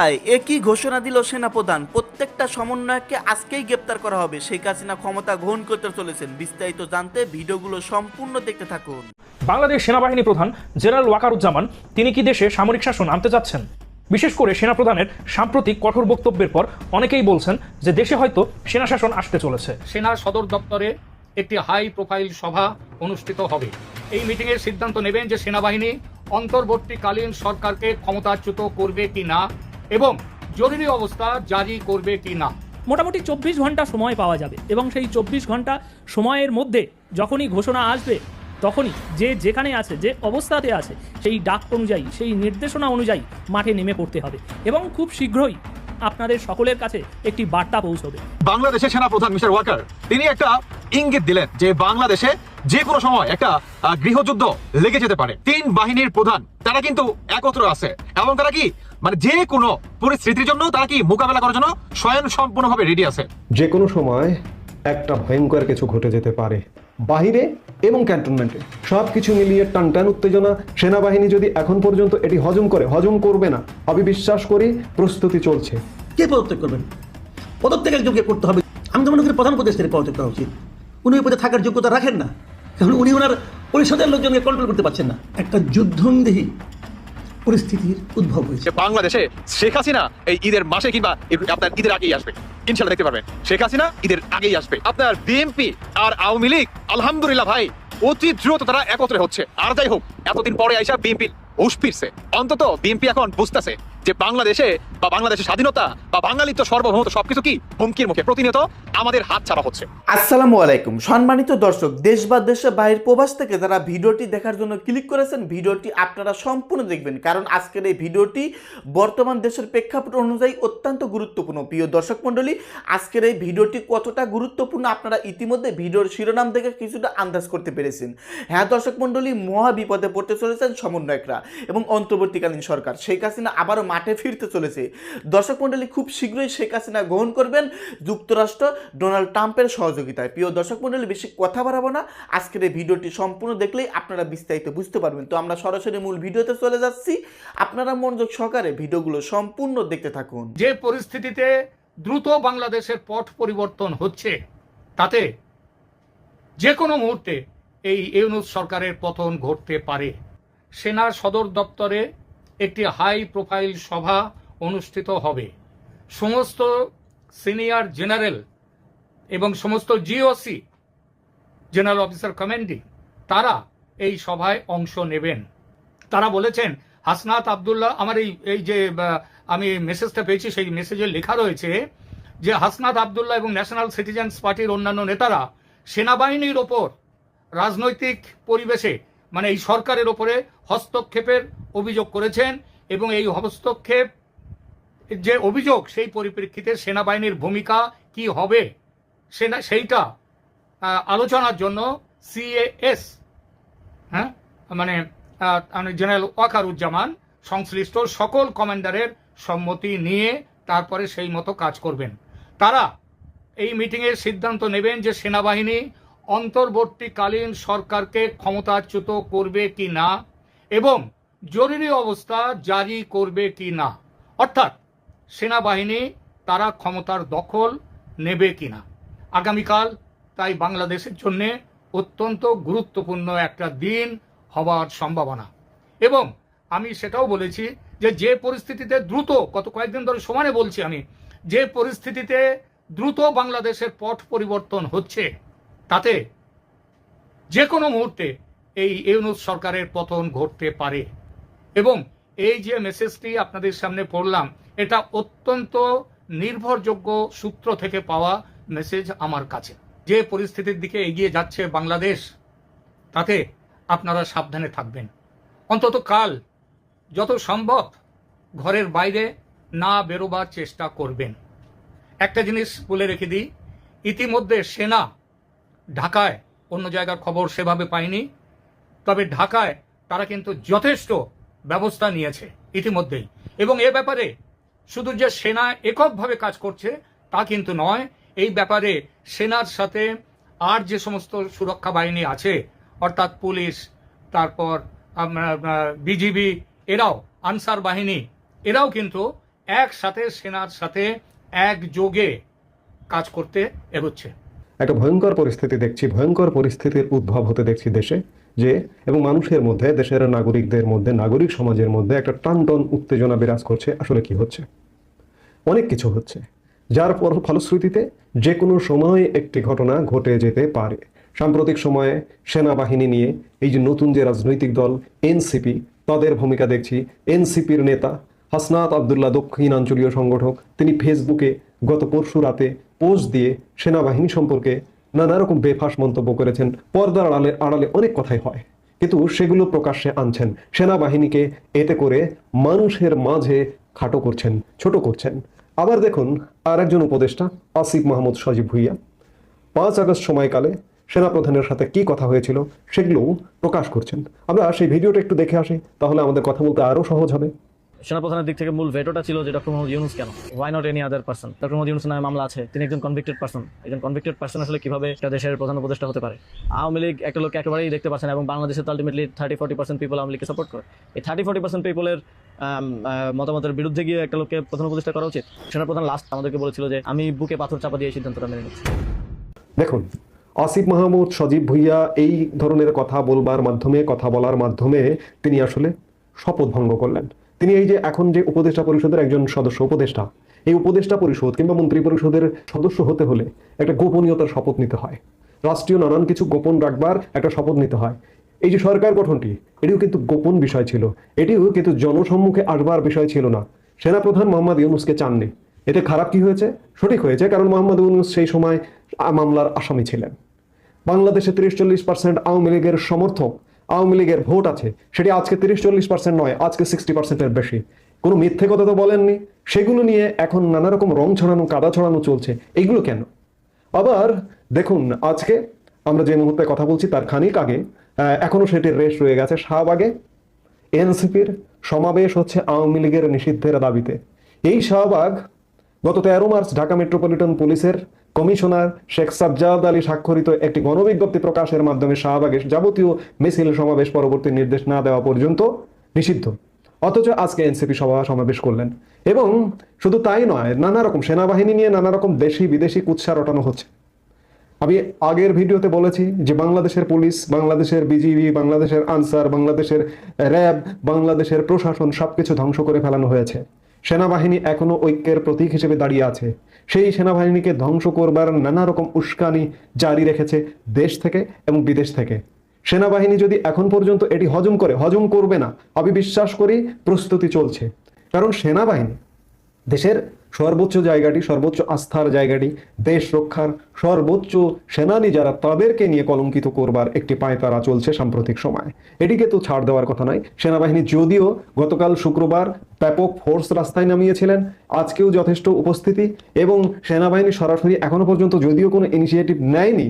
ভাই একই ঘোষণা দিল সেনাপ্রধান? প্রত্যেকটা সমন্বয়ককে আজকেই গ্রেপ্তার করা হবে। শেখ হাসিনা ক্ষমতা গ্রহণ করতে চলেছেন। বিস্তারিত জানতে ভিডিওগুলো সম্পূর্ণ দেখতে থাকুন। বাংলাদেশ সেনাবাহিনী প্রধান জেনারেল ওয়াকারুজ্জামান তিনি কি দেশে সামরিক শাসন আনতে যাচ্ছেন? বিশেষ করে সেনাপ্রধানের সাম্প্রতিক কঠোর বক্তব্যের পর অনেকেই বলছেন যে দেশে হয়তো সেনা শাসন আসতে চলেছে। সেনা সদর দপ্তরে একটি হাই প্রোফাইল সভা অনুষ্ঠিত হবে। এই মিটিংয়ের সিদ্ধান্ত নেবেন যে সেনাবাহিনী অন্তর্বর্তীকালীন সরকারকে ক্ষমতাচ্যুত করবে কি না এবং জরুরি অবস্থা জারি করবে কি না? মোটামুটি চব্বিশ ঘণ্টা সময় পাওয়া যাবে এবং সেই চব্বিশ ঘণ্টা সময়ের মধ্যে যখনই ঘোষণা আসবে তখনই যে যেখানে আছে যে অবস্থাতে আছে সেই ডাক অনুযায়ী সেই নির্দেশনা অনুযায়ী মাঠে নেমে পড়তে হবে এবং খুব শীঘ্রই আপনাদের সকলের কাছে একটি বার্তা পৌঁছবে। বাংলাদেশের সেনাপ্রধান মিস্টার ওয়াকার তিনি একটা ইঙ্গিত দিলেন যে বাংলাদেশে যে কোনো সময় একটা গৃহযুদ্ধ লেগে যেতে পারে। তিন বাহিনীর প্রধান তারা কিন্তু একত্র আছে। এবং তারা কি মানে যে কোনো পরিস্থিতির জন্য তারা কি মোকাবেলা করার জন্য স্বয়ং সম্পূর্ণভাবে রেডি আছে? যে কোনো সময় একটা ভয়ঙ্কর কিছু ঘটে যেতে পারে। বাহিরে এবং ক্যান্টনমেন্টে সব কিছু মিলিয়ে টানটান উত্তেজনা। সেনাবাহিনী যদি এখন পর্যন্ত এটি হজম করে হজম করবে না আমি বিশ্বাস করি প্রস্তুতি চলছে। কে পদত্যাগ করবেন? পদত্যাগ একজনকে করতে হবে। আমি তো মনে করি প্রধান উপদেষ্টার পদত্যাগ করা উচিত। উনি ওই পদে থাকার যোগ্যতা রাখেন না। কারণ উনি ওনার পরিষদের লোকজনকে কন্ট্রোল করতে পারছেন না। একটা যুদ্ধন্দেহী পরিস্থিতির উদ্ভব হয়েছে। বাংলাদেশে শেখ হাসিনা এই ঈদের মাসে কিংবা আপনার ঈদের আগেই আসবে। ইনশাল্লাহ দেখতে পারবেন। শেখ হাসিনা ঈদের আগেই আসবে। আপনার বিএনপি আর আওয়ামী লীগ, আলহামদুলিল্লাহ ভাই, অতি দ্রুত তারা একত্রে হচ্ছে। আর যাই হোক, এতদিন পরে আইসা বিএনপি হুশ ফিরছে। অন্তত বিএনপি এখন বুঝতেছে যে বাংলাদেশে বা বাংলাদেশের স্বাধীনতা বা বাঙালিত্ব সর্বভৌমত সবকিছু কি হুমকির মুখে প্রতিনিয়ত আমাদের হাত ছাড়া হচ্ছে। আসসালামু আলাইকুম। সম্মানিত দর্শক, দেশ বা দেশের বাইরের প্রবাস থেকে যারা ভিডিওটি দেখার জন্য ক্লিক করেছেন, ভিডিওটি আপনারা সম্পূর্ণ দেখবেন। কারণ আজকের এই ভিডিওটি বর্তমান দেশের প্রেক্ষাপট অনুযায়ী অত্যন্ত গুরুত্বপূর্ণ। প্রিয় দর্শক মণ্ডলী, আজকের এই ভিডিওটি কতটা গুরুত্বপূর্ণ আপনারা ইতিমধ্যে ভিডিওর শিরোনাম দেখে কিছুটা আন্দাজ করতে পেরেছেন। হ্যাঁ দর্শক মণ্ডলী মহা বিপদে পড়তে চলেছেন সমন্বয়করা এবং অন্তর্বর্তীকালীন সরকার। শেখ হাসিনা আবারও মাঠে ফিরতে চলেছে। দর্শক মণ্ডলী, খুব শীঘ্রই শেখ হাসিনা গ্রহণ করবেন যুক্তরাষ্ট্র ডোনাল্ড ট্রাম্পের সহযোগিতায়। প্রিয় দর্শক মণ্ডলী, বেশি কথা বাড়াবো না। আজকের এই ভিডিওটি সম্পূর্ণ দেখলেই আপনারা বিস্তারিত বুঝতে পারবেন। তো আমরা সরাসরি মূল ভিডিওতে চলে যাচ্ছি। আপনারা মনোযোগ সহকারে ভিডিওগুলো সম্পূর্ণ দেখতে থাকুন। যে পরিস্থিতিতে দ্রুত বাংলাদেশের পট পরিবর্তন হচ্ছে, তাতে যে কোনো মুহূর্তে এই ইউনুস সরকারের পতন ঘটতে পারে। সেনা সদর দপ্তরে একটি হাই প্রোফাইল সভা অনুষ্ঠিত হবে। সমস্ত সিনিয়র জেনারেল এবং সমস্ত জিওসি জেনারেল অফিসার কমান্ডিং তারা এই সভায় অংশ নেবেন। তারা বলেছেন, হাসনাত আবদুল্লাহ, আমার এই এই যে আমি মেসেজটা পেয়েছি, সেই মেসেজে লেখা রয়েছে যে, হাসনাত আবদুল্লাহ এবং ন্যাশনাল সিটিজেন্স পার্টির অন্যান্য নেতারা সেনাবাহিনীর ওপর রাজনৈতিক পরিবেশে মানে এই সরকারের ওপরে হস্তক্ষেপের অভিযোগ করেছেন এবং এই হস্তক্ষেপ যে অভিযোগ, সেই পরিপ্রেক্ষিতে সেনাবাহিনীর ভূমিকা কি হবে, সেনা, সেইটা আলোচনার জন্য সিএএস হ্যাঁ মানে জেনারেল ওয়াকারুজ্জামান, সংশ্লিষ্ট সকল কমান্ডারের সম্মতি নিয়ে তারপরে সেই মতো কাজ করবেন। তারা এই মিটিংয়ের সিদ্ধান্ত নেবেন যে সেনাবাহিনী অন্তর্বর্তীকালীন সরকারকে ক্ষমতাচ্যুত করবে কি না এবং জরুরি অবস্থা জারি করবে কি না? অর্থাৎ সেনাবাহিনী তারা ক্ষমতার দখল নেবে কি না? আগামীকাল তাই বাংলাদেশের জন্য অত্যন্ত গুরুত্বপূর্ণ একটা দিন হওয়ার সম্ভাবনা। এবং আমি সেটাও বলেছি যে যে পরিস্থিতিতে দ্রুত, গত কয়েকদিন ধরে সমানে বলছি আমি, যে পরিস্থিতিতে দ্রুত বাংলাদেশের পথ পরিবর্তন হচ্ছে তাতে যে কোনো মুহূর্তে এই ইউনুস সরকারের পতন ঘটতে পারে। এবং এই যে মেসেজটি আপনাদের সামনে পড়লাম, এটা অত্যন্ত নির্ভরযোগ্য সূত্র থেকে পাওয়া মেসেজ আমার কাছে। যে পরিস্থিতির দিকে এগিয়ে যাচ্ছে বাংলাদেশ, তাতে আপনারা সাবধানে থাকবেন। অন্তত কাল যত সম্ভব ঘরের বাইরে না বেরোবার চেষ্টা করবেন। একটা জিনিস বলে রেখে দিই, ইতিমধ্যে সেনা ঢাকায় অন্য জায়গার খবর সেভাবে পাইনি। তবে ঢাকায় তারা কিন্তু যথেষ্ট ব্যবস্থা নিয়েছে ইতিমধ্যেই। এবং এ ব্যাপারে শুধু যে সেনা এককভাবে কাজ করছে তা কিন্তু নয়। এই ব্যাপারে সেনার সাথে আর যে সমস্ত সুরক্ষা বাহিনী আছে, অর্থাৎ পুলিশ, তারপর বিজিবি, এরাও, আনসার বাহিনী, এরাও কিন্তু একসাথে সেনার সাথে একযোগে কাজ করতে এগোচ্ছে। একটা ভয়ঙ্কর পরিস্থিতি দেখছি, ভয়ঙ্কর পরিস্থিতির উদ্ভব হতে দেখছি দেশে, যে এবং মানুষের মধ্যে, দেশের নাগরিকদের মধ্যে, নাগরিক সমাজের মধ্যে একটা টানটন উত্তেজনা বিরাজ করছে। আসলে কি হচ্ছে? অনেক কিছু হচ্ছে। যার পর ফলশ্রুতিতে যে কোনো সময় একটি ঘটনা ঘটে যেতে পারে। সাম্প্রতিক সময়ে সেনাবাহিনী নিয়ে এই যে নতুন যে রাজনৈতিক দল এনসিপি, তাদের ভূমিকা দেখছি। এনসিপির নেতা হাসনাত আবদুল্লাহ দক্ষিণাঞ্চলীয় সংগঠক, তিনি ফেসবুকে গত পরশু রাতে পোস্ট দিয়ে সেনাবাহিনী সম্পর্কে নানা রকম বেফাস মন্তব্য করেছেন। পর্দার আড়ালে আড়ালে অনেক কথাই হয়। কিন্তু সেগুলো প্রকাশ্যে আনছেন। সেনাবাহিনীকে এতে করে মানুষের মাঝে খাটো করছেন, ছোট করছেন। আবার দেখুন আর একজন উপদেষ্টা, আসিফ মাহমুদ সজীব ভুইয়া। পাঁচ আগস্ট সময়কালে সেনাপ্রধানের সাথে কি কথা হয়েছিল সেগুলো প্রকাশ করছেন। আমরা সেই ভিডিওটা একটু দেখে আসি, তাহলে আমাদের কথা বলতে আরও সহজ হবে। সেনাপ্রধানের দিক থেকে মূল ভেটোটা ছিল যে ডক্টর মোহাম্মদ ইউনুস কেন? Why not any other person doctor Mohammad Yunus নামে মামলা আছে। তিনি একজন কনভিক্টেড পার্সন একজন কনভিক্টেড পার্সন আসলে কীভাবে একটা দেশের প্রধান উপদেষ্টা হতে পারে? আওয়ামী লীগ একটা লোক একেবারেই দেখতে পাচ্ছেন এবং বাংলাদেশে তো ultimately thirty forty percent people Awami লীগকে সাপোর্ট করে। এই থার্টি ফোর্টি পার্সেন্ট পিপলের মতামতের বিরুদ্ধে গিয়ে একটা লোককে প্রধান উপদেষ্টা করা উচিত? সেনাপ্রধান লাস্ট আমাদেরকে বলেছিল যে, আমি বুকে পাথর চাপা দিয়ে সিদ্ধান্তটা মেনে নিচ্ছি। দেখুন, আসিফ মাহমুদ, সজীব ভুইয়া এই ধরনের কথা বলবার মাধ্যমে, কথা বলার মাধ্যমে তিনি আসলে শপথ ভঙ্গ করলেন। তিনি এই যে এখন যে উপদেষ্টা পরিষদের একজন সদস্য, উপদেষ্টা, এই উপদেষ্টা পরিষদ কিংবা মন্ত্রী পরিষদের সদস্য হতে হলে একটা গোপনীয়তার শপথ নিতে হয়। রাষ্ট্রীয় নানান কিছু গোপন রাখবার একটা শপথ নিতে হয়। এই যে সরকার গঠনটি, এটিও কিন্তু গোপন বিষয় ছিল। এটিও কিন্তু জনসম্মুখে আসবার বিষয় ছিল না। সেনাপ্রধান মোহাম্মদ ইউনুসকে চাননি। এতে খারাপ কি হয়েছে? সঠিক হয়েছে, কারণ মোহাম্মদ ইউনুস সেই সময় মামলার আসামি ছিলেন। বাংলাদেশে তিরিশ চল্লিশ পার্সেন্ট আওয়ামী লীগের সমর্থক আওয়ামী লীগের ভোট আছে সেটি আজকে তিরিশ চল্লিশ পার্সেন্ট নয় আজকে সিক্সটি পার্সেন্টের বেশি। কোনো মিথ্যে কথা তো বলেননি সেগুলো নিয়ে এখন নানা রকম রং ছড়ানো কাদা ছড়ানো চলছে এগুলো কেন? আবার দেখুন আজকে আমরা যে মুহূর্তে কথা বলছি তার খানিক আগে আহ, এখনও সেটির রেশ রয়ে গেছে শাহবাগে এনসিপির সমাবেশ হচ্ছে আওয়ামী লীগের নিষিদ্ধের দাবিতে। এই শাহবাগ গত তেরো মার্চ ঢাকা মেট্রোপলিটন পুলিশের কমিশনার শেখ সাজ্জাদ আলী স্বাক্ষরিত একটি গণবিজ্ঞপ্তি প্রকাশের মাধ্যমে শাহবাগের যাবতীয় মিছিল সমাবেশ পরবর্তী নির্দেশ না দেওয়া পর্যন্ত নিষিদ্ধ। অথচ আজকে এনসিপি সভা সমাবেশ করলেন। এবং শুধু তাই নয়, নানা রকম সেনাবাহিনী নিয়ে নানা রকম দেশি বিদেশি কুৎসা রটানো হচ্ছে। আমি আগের ভিডিওতে বলেছি যে বাংলাদেশের পুলিশ, বাংলাদেশের বিজিবি, বাংলাদেশের আনসার, বাংলাদেশের র্যাব, বাংলাদেশের প্রশাসন সবকিছু ধ্বংস করে ফেলানো হয়েছে। সেনাবাহিনী এখনও ঐক্যের প্রতীক হিসেবে দাঁড়িয়ে আছে। সেই সেনাবাহিনীকে ধ্বংস করবার নানা রকম উস্কানি জারি রেখেছে দেশ থেকে এবং বিদেশ থেকে। সেনাবাহিনী যদি এখন পর্যন্ত এটি হজম করে, হজম করবে না, আমি বিশ্বাস করি প্রস্তুতি চলছে। কারণ সেনাবাহিনী দেশের সর্বোচ্চ জায়গাটি, সর্বোচ্চ আস্থার জায়গাটি, দেশ রক্ষার সর্বোচ্চ সেনানী যারা তাদেরকে নিয়ে কলঙ্কিত করবার একটি পায়তারা চলছে সাম্প্রতিক সময়। এটিকে তো ছাড় দেওয়ার কথা নয়। সেনাবাহিনী যদিও গতকাল শুক্রবার ব্যাপক ফোর্স রাস্তায় নামিয়েছিলেন, আজকেও যথেষ্ট উপস্থিতি এবং সেনাবাহিনী সরাসরি এখনও পর্যন্ত যদিও কোনো ইনিশিয়েটিভ নেয়নি,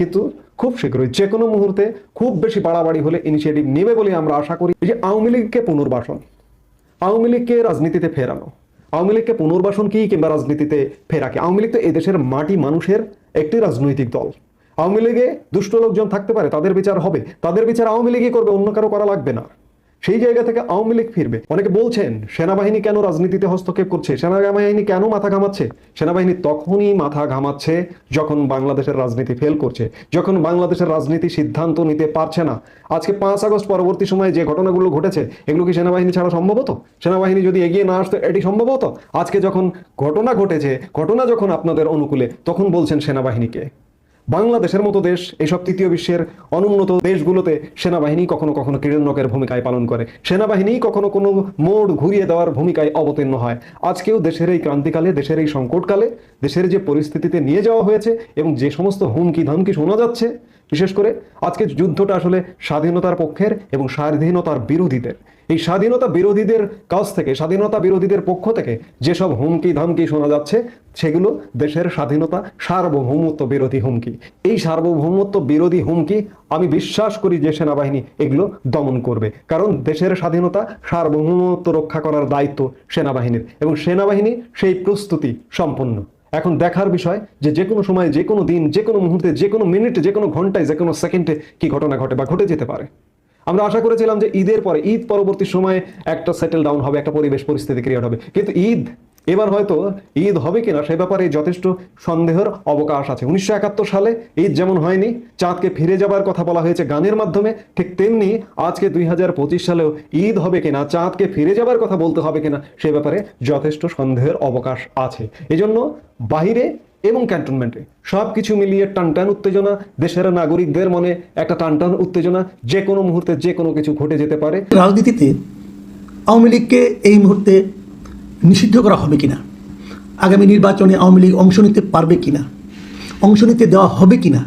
কিন্তু খুব শীঘ্রই যে কোনো মুহূর্তে খুব বেশি বাড়াবাড়ি হলে ইনিশিয়েটিভ নেবে বলে আমরা আশা করি। যে আওয়ামী লীগকে পুনর্বাসন, আওয়ামী লীগকে রাজনীতিতে ফেরানো আওয়ামী লীগকে পুনর্বাসন কি কিংবা রাজনীতিতে ফেরাকে আওয়ামী লীগ তো এদেশের মাটি মানুষের একটি রাজনৈতিক দল। আওয়ামী লীগে দুষ্ট লোকজন থাকতে পারে, তাদের বিচার হবে। তাদের বিচার আওয়ামী লীগই করবে, অন্য কারও করা লাগবে না। সেই জায়গা থেকে আওয়ামী লীগ ফিরবে। অনেকে বলছেন, সেনাবাহিনী কেন রাজনীতিতে হস্তক্ষেপ করছে? সেনাবাহিনী কেন মাথা ঘামাচ্ছে? সেনাবাহিনী তখনই মাথা ঘামাচ্ছে যখন বাংলাদেশের রাজনীতি ফেল করছে, যখন বাংলাদেশের রাজনীতি সিদ্ধান্ত নিতে পারছে না। আজকে পাঁচ আগস্ট পরবর্তী সময়ে যে ঘটনাগুলো ঘটেছে, এগুলো কি সেনাবাহিনী ছাড়া সম্ভব হতো সেনাবাহিনী যদি এগিয়ে না আসতো, এটি সম্ভব হতো আজকে যখন ঘটনা ঘটেছে, ঘটনা যখন আপনাদের অনুকূলে, তখন বলছেন সেনাবাহিনীকে। বাংলাদেশের মতো দেশ এইসব তৃতীয় বিশ্বের অনুন্নত দেশগুলোতে সেনাবাহিনী কখনো কখনো কিরণকের ভূমিকায় পালন করে। সেনাবাহিনী কখনো কোনো মোড় ঘুরিয়ে দেওয়ার ভূমিকায় অবতীর্ণ হয়। আজকেও দেশের এই ক্রান্তিকালে, দেশের এই সংকটকালে, দেশের যে পরিস্থিতিতে নিয়ে যাওয়া হয়েছে এবং যে সমস্ত হুমকি ধামকি শোনা যাচ্ছে, বিশেষ করে আজকে যুদ্ধটা আসলে স্বাধীনতার পক্ষের এবং স্বাধীনতার বিরোধীদের। এই স্বাধীনতা বিরোধীদের কাছ থেকে, স্বাধীনতা বিরোধীদের পক্ষ থেকে যেসব হুমকি ধামকি শোনা যাচ্ছে, সেগুলো দেশের স্বাধীনতা সার্বভৌমত্ব বিরোধী হুমকি। এই সার্বভৌমত্ব বিরোধী হুমকি আমি বিশ্বাস করি যে সেনাবাহিনী এগুলো দমন করবে। কারণ দেশের স্বাধীনতা সার্বভৌমত্ব রক্ষা করার দায়িত্ব সেনাবাহিনীর এবং সেনাবাহিনী সেই প্রস্তুতি সম্পন্ন। এখন দেখার বিষয় যে যে কোনো সময়, যে কোনো দিন, যে কোনো মুহূর্তে, যে কোনো মিনিটে, যে কোনো ঘন্টায়, যে কোনো সেকেন্ডে কি ঘটনা ঘটে বা ঘটে যেতে পারে। আমরা আশা করেছিলাম যে ঈদের পরে, ঈদ পরবর্তী সময়ে একটা সেটেল ডাউন হবে, একটা পরিবেশ পরিস্থিতি ক্রিয়েট হবে। কিন্তু ঈদ, এবার হয়তো ঈদ হবে কিনা সে ব্যাপারে যথেষ্ট সন্দেহের অবকাশ আছে। উনিশশো একাত্তর সালে ঈদ যেমন হয়নি, চাঁদকে ফিরে যাবার কথা বলা হয়েছে গানের মাধ্যমে, ঠিক তেমনি আজকে দুই হাজার পঁচিশ সালেও ঈদ হবে কিনা, চাঁদকে ফিরে যাবার কথা বলতে হবে কিনা সে ব্যাপারে যথেষ্ট সন্দেহের অবকাশ আছে। এজন্য বাহিরে এবং ক্যান্টনমেন্টে সব কিছু মিলিয়ে টানটান উত্তেজনা, দেশের নাগরিকদের মনে একটা টানটান উত্তেজনা, যে কোনো মুহূর্তে যে কোনো কিছু ঘটে যেতে পারে। রাজনীতিতে আওয়ামী লীগকে এই মুহূর্তে নিষিদ্ধ করা হবে কিনা? আগামী নির্বাচনে আওয়ামী লীগ অংশ নিতে পারবে কিনা? অংশ নিতে দেওয়া হবে কিনা?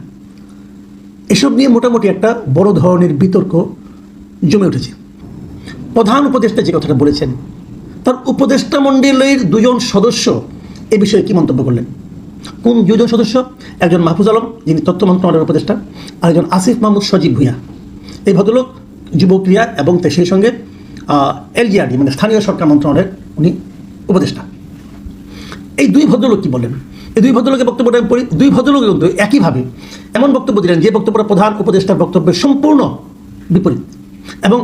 এসব নিয়ে মোটামুটি একটা বড় ধরনের বিতর্ক জমে উঠেছে। প্রধান উপদেষ্টা যে কথাটা বলেছেন, তার উপদেষ্টা মণ্ডলীর দুজন সদস্য এ বিষয়ে কি মন্তব্য করলেন? কোন দুজন সদস্য? একজন মাহফুজ আলম, যিনি তথ্য মন্ত্রণালয়ের উপদেষ্টা, আর একজন আসিফ মাহমুদ সজীব ভুইয়া। এই ভদ্রলোক যুব ক্রিয়া এবং সেই সঙ্গে এলজিআরডি মানে স্থানীয় সরকার মন্ত্রণালয়ের উনি উপদেষ্টা। এই দুই ভদ্রলোক কি বলেন? এই দুই ভদ্রলোকের বক্তব্যটা আমি পড়ি, দুই ভদ্রলোক কিন্তু একইভাবে এমন বক্তব্য দিলেন যে বক্তব্যটা প্রধান উপদেষ্টার বক্তব্যের সম্পূর্ণ বিপরীত। এবং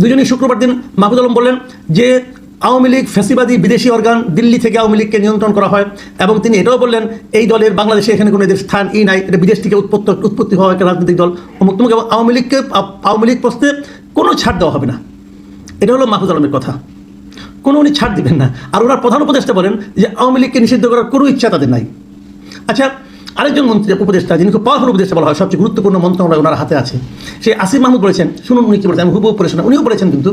দুজনেই শুক্রবার দিন মাহবুদ আলম বললেন যে আওয়ামী লীগ ফেসিবাদী বিদেশি অর্গান দিল্লি থেকে আওয়ামী লীগকে নিয়ন্ত্রণ করা হয় এবং তিনি এটাও বললেন, এই দলের বাংলাদেশে এখানে কোনো এদের স্থান ই নাই, এটা বিদেশ থেকে উৎপত্তি উৎপত্তি হওয়া একটা রাজনৈতিক দল। অমুক তমুক এবং আওয়ামী লীগকে, আওয়ামী লীগ প্রশ্নে কোনো ছাড় দেওয়া হবে না। এটা হলো মাহফুজ আলমের কথা। কোনো উনি ছাড় দিবেন না। আর ওনার প্রধান উপদেষ্টা বলেন যে, আওয়ামী লীগকে নিষিদ্ধ করার কোনো ইচ্ছা তাদের নাই। আচ্ছা আরেকজন মন্ত্রী উপদেষ্টা, যিনি খুব পাওয়ারফুল উপদেষ্টা বলা হয়, সবচেয়ে গুরুত্বপূর্ণ মন্ত্রণালয় ওনার হাতে আছে সেই আসিফ মাহমুদ বলেছেন, শুনুন উনি কি বলেছেন, আমি হুবহু পড়ে শোনা, উনিও বলেছেন কিন্তু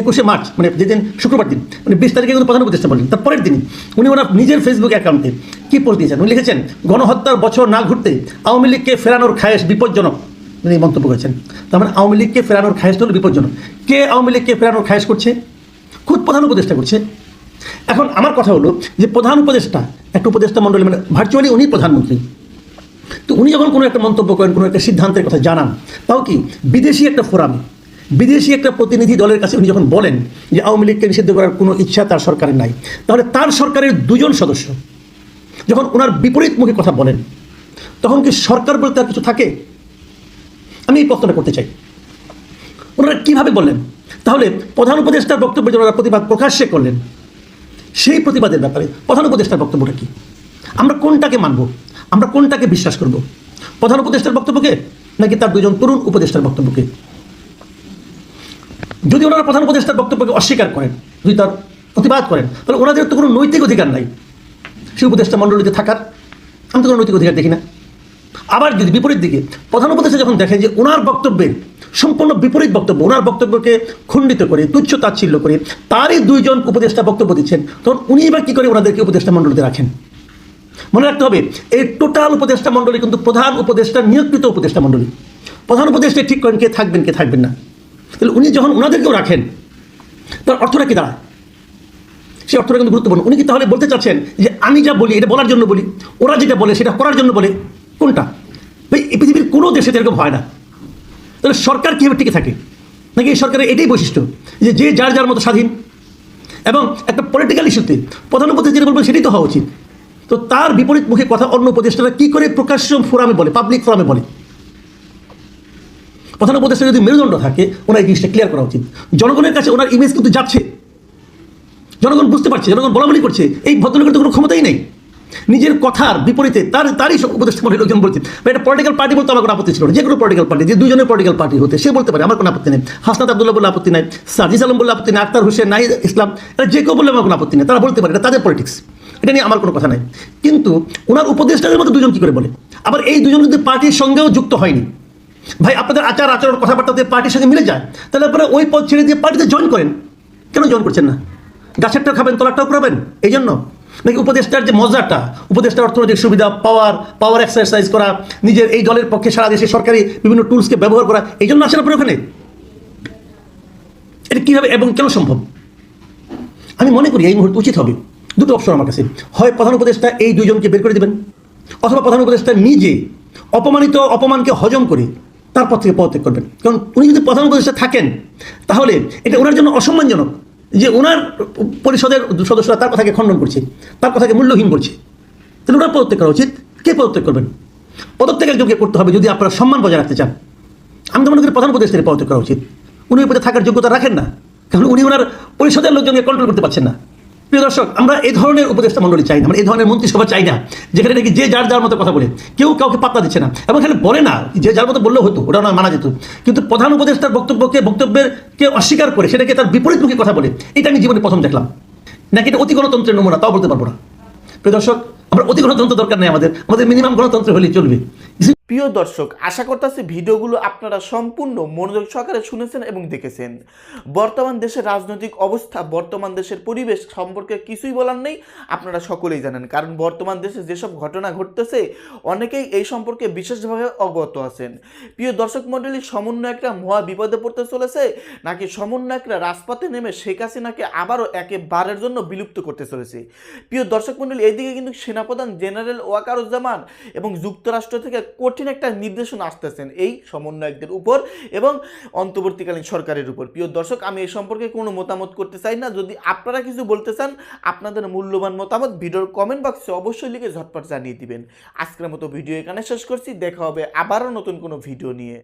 একুশে মার্চ মানে যেদিন শুক্রবার দিন মানে বিশ তারিখে কিন্তু প্রধান উপদেষ্টা বলেন, তার পরের দিনই উনি ওনার নিজের ফেসবুক অ্যাকাউন্টে কি পোস্ট দিয়েছেন? উনি লিখেছেন, গণহত্যার বছর না ঘুরতে আওয়ামী লীগকে ফেরানোর খায়েশ বিপজ্জনক। উনি মন্তব্য করেছেন। তার মানে আওয়ামী লীগকে ফেরানোর খায়েশ হলো বিপজ্জনক। কে আওয়ামী লীগকে ফেরানোর খায়েশ করছে? খুদ প্রধান উপদেষ্টা করছে। এখন আমার কথা হলো যে প্রধান উপদেষ্টা একটা উপদেষ্টা মণ্ডলী মানে ভার্চুয়ালি উনি প্রধানমন্ত্রী। তো উনি যখন কোনো একটা মন্তব্য করেন, কোনো একটা সিদ্ধান্তের কথা জানান, তাও কি বিদেশি একটা ফোরামে, বিদেশি একটা প্রতিনিধি দলের কাছে উনি যখন বলেন যে আওয়ামী লীগকে নিষিদ্ধ করার কোনো ইচ্ছা তার সরকারের নাই, তাহলে তার সরকারের দুজন সদস্য, যখন ওনার বিপরীতমুখী কথা বলেন, তখন কি সরকার বলতে আর কিছু থাকে? আমি এই প্রশ্নটা করতে চাই। ওনারা কীভাবে বললেন? তাহলে প্রধান উপদেষ্টার বক্তব্য যে ওনারা প্রতিবাদ প্রকাশ্যে করলেন সেই প্রতিবাদের ব্যাপারে প্রধান উপদেষ্টার বক্তব্যটা কি? আমরা কোনটাকে মানব? আমরা কোনটাকে বিশ্বাস করব? প্রধান উপদেষ্টার বক্তব্যকে নাকি তার দুজন তরুণ উপদেষ্টার বক্তব্যকে? যদি ওনারা প্রধান উপদেষ্টার বক্তব্যকে অস্বীকার করেন, যদি তার প্রতিবাদ করেন, তাহলে ওনাদের তো কোনো নৈতিক অধিকার নাই। সেই উপদেষ্টা মণ্ডলীতে থাকার? আমি তো কোনো নৈতিক অধিকার দেখি না। আবার যদি বিপরীত দিকে, প্রধান উপদেষ্টা যখন দেখেন যে ওনার বক্তব্যে, সম্পূর্ণ বিপরীত বক্তব্য ওনার বক্তব্যকে খণ্ডিত করে, তুচ্ছ তাচ্ছিল্য করে, তারই দুইজন উপদেষ্টা বক্তব্য দিচ্ছেন, তখন উনি এবার কী করে ওনাদেরকে উপদেষ্টা মণ্ডলীতে রাখেন? মনে রাখতে হবে, এই টোটাল উপদেষ্টা মণ্ডলী কিন্তু প্রধান উপদেষ্টা, নিয়োগকৃত উপদেষ্টা মণ্ডলী। প্রধান উপদেষ্টা ঠিক করেন কে থাকবেন কে থাকবেন না। তাহলে উনি যখন ওনাদেরকেও রাখেন, তার অর্থটা কি দাঁড়ায়? সেই অর্থটা কিন্তু গুরুত্বপূর্ণ। উনি কি তাহলে বলতে চাচ্ছেন যে, আমি যা বলি, এটা বলার জন্য বলি, ওরা যেটা বলে, সেটা করার জন্য বলে, কোনটা? এই পৃথিবীর কোনো দেশে তো এরকম হয় না। তাহলে সরকার কীভাবে টিকে থাকে? নাকি এই সরকারের এটাই বৈশিষ্ট্য, যে যে যার যার মতো স্বাধীন? এবং একটা পলিটিক্যাল ইস্যুতে প্রধান যেটা বলবেন সেটাই তো হওয়া উচিত। তো তার বিপরীত মুখে কথা অন্য উপদেষ্টারা কী করে প্রকাশ্য ফোরামে বলে পাবলিক ফোরামে বলে? প্রধান উপদেষ্টা যদি মেরুদণ্ড থাকে, ওনার এই জিনিসটা ক্লিয়ার করা উচিত। জনগণের কাছে ওনার ইমেজ কিন্তু যাচ্ছে। জনগণ বুঝতে পারছে, জনগণ বলা বলি করছে, এই ভদ্রলোকের তো কোনো ক্ষমতাই নেই। নিজের কথার বিপরীতে তার, তারই উপদেষ্টা মনে লোকজন বলছে এটা পলিটিক্যাল পার্টি বলতে আমার কোনো আপত্তি ছিল না। যে কোনো পলিটিক্যাল পার্টি যে দুজনের পলিটিক্যাল পার্টি হতে, সে বলতে পারে, আমার কোনো আপত্তি নেই। হাসনাত আবদুল্লাহ বলে আপত্তি নাই সাজিস আলম বলে আপত্তি নেই, আক্তার হোসেন নাই ইসলাম এটা যে কেউ বললে আমার কোনো আপত্তি নেই। তারা বলতে পারে, এটা তাদের পলিটিক্স এটা নিয়ে আমার কোনো কথা নাই। কিন্তু ওনার উপদেষ্টাদের মধ্যে দুজন কি করে বলে? আবার এই দুজন যদি পার্টির সঙ্গেও যুক্ত হয়নি। ভাই, আপনাদের আচার আচরণ কথাবার্তাতে পার্টির সঙ্গে মিলে যায়, তাহলে আপনারা ওই পদ ছেড়ে দিয়ে পার্টিতে জয়েন করেন। কেন জয়েন করছেন না? গাছেরটা খাবেন, তলারটাও করাবেন এই জন্য নাকি উপদেষ্টার যে মজাটা, উপদেষ্টার অর্থনৈতিক সুবিধা পাওয়ার পাওয়ার এক্সারসাইজ করা, নিজের এই দলের পক্ষে সারা দেশে সরকারি বিভিন্ন টুলসকে ব্যবহার করা, এই জন্য আসেন আপনি ওখানে? এটা কীভাবে এবং কেন সম্ভব? আমি মনে করি এই মুহূর্তে উচিত হবে দুটো অপশন আমার কাছে। হয় প্রধান উপদেষ্টা এই দুইজনকে বের করে দেবেন, অথবা প্রধান উপদেষ্টা নিজে অপমানিত অপমানকে হজম করে তারপর থেকে পদত্যাগ করবেন। কারণ উনি যদি প্রধান উপদেষ্টা থাকেন, তাহলে এটা ওনার জন্য অসম্মানজনক। যে ওনার পরিষদের সদস্যরা তার কথাকে খণ্ডন করছে, তার কথাকে মূল্যহীন করছে। তাহলে ওনার পদত্যাগ করা উচিত? কে পদত্যাগ করবেন? পদত্যাগ একজনকে করতে হবে যদি আপনারা সম্মান বজায় রাখতে চান। আমি তো মনে করি প্রধান উপদেষ্টার পদত্যাগ করা উচিত। উনি পদে থাকার যোগ্যতা রাখেন না। কারণ উনি ওনার পরিষদের লোকজনকে কন্ট্রোল করতে পারছেন না। প্রিয় দর্শক, আমরা এই ধরনের উপদেষ্টা মণ্ডলী চাই না আমরা এই ধরনের মন্ত্রিসভা চাই না, যেখানে নাকি যে যার যার মতো কথা বলে, কেউ কাউকে পাত্তা দিচ্ছে না। এবং এখানে বলে না, যে যার মতো বললেও হতো ওটা না মানা যেত। কিন্তু প্রধান উপদেষ্টার বক্তব্যকে, বক্তব্যের কে অস্বীকার করে, সেটাকে তার বিপরীতমুখী কথা বলে, এটা আমি জীবনে প্রথম দেখলাম। নাকি এটা অতি গণতন্ত্রের নমুনা, তাও বলতে পারব না। প্রিয় দর্শক, আমরা অতি গণতন্ত্র দরকার নেই আমাদের আমাদের মিনিমাম গণতন্ত্র হলেই চলবে। প্রিয় দর্শক, আশা করতেছি ভিডিওগুলো আপনারা সম্পূর্ণ মনোযোগ সহকারে শুনেছেন এবং দেখেছেন। বর্তমান দেশের রাজনৈতিক অবস্থা, বর্তমান দেশের পরিবেশ সম্পর্কে কিছুই বলার নেই, আপনারা সকলেই জানেন। কারণ বর্তমান দেশে যেসব ঘটনা ঘটতেছে, অনেকেই এই সম্পর্কে বিশেষভাবে অবগত আছেন। প্রিয় দর্শক মণ্ডলী, সমন্বয়করা মহা বিপদে পড়তে চলেছে, নাকি সমন্বয়করা রাজপথে নেমে শেখ হাসিনাকে আবারও একেবারের জন্য বিলুপ্ত করতে চলেছে? প্রিয় দর্শক মণ্ডলী এইদিকে কিন্তু সেনাপ্রধান জেনারেল ওয়াকারুজ্জামান এবং যুক্তরাষ্ট্র থেকে কঠিন একটা নির্দেশনা আসতেছেন এই সমন্বয়কদের উপর এবং অন্তর্বর্তীকালীন সরকারের উপর। প্রিয় দর্শক, আমি এই সম্পর্কে কোনো মতামত করতে চাই না। যদি আপনারা কিছু বলতে চান, আপনাদের মূল্যবান মতামত ভিডিওর কমেন্ট বক্সে অবশ্যই লিখে ঝটপট জানিয়ে দিবেন। আজকের মতো ভিডিও এখানে শেষ করছি। দেখা হবে আবারও নতুন কোনো ভিডিও নিয়ে।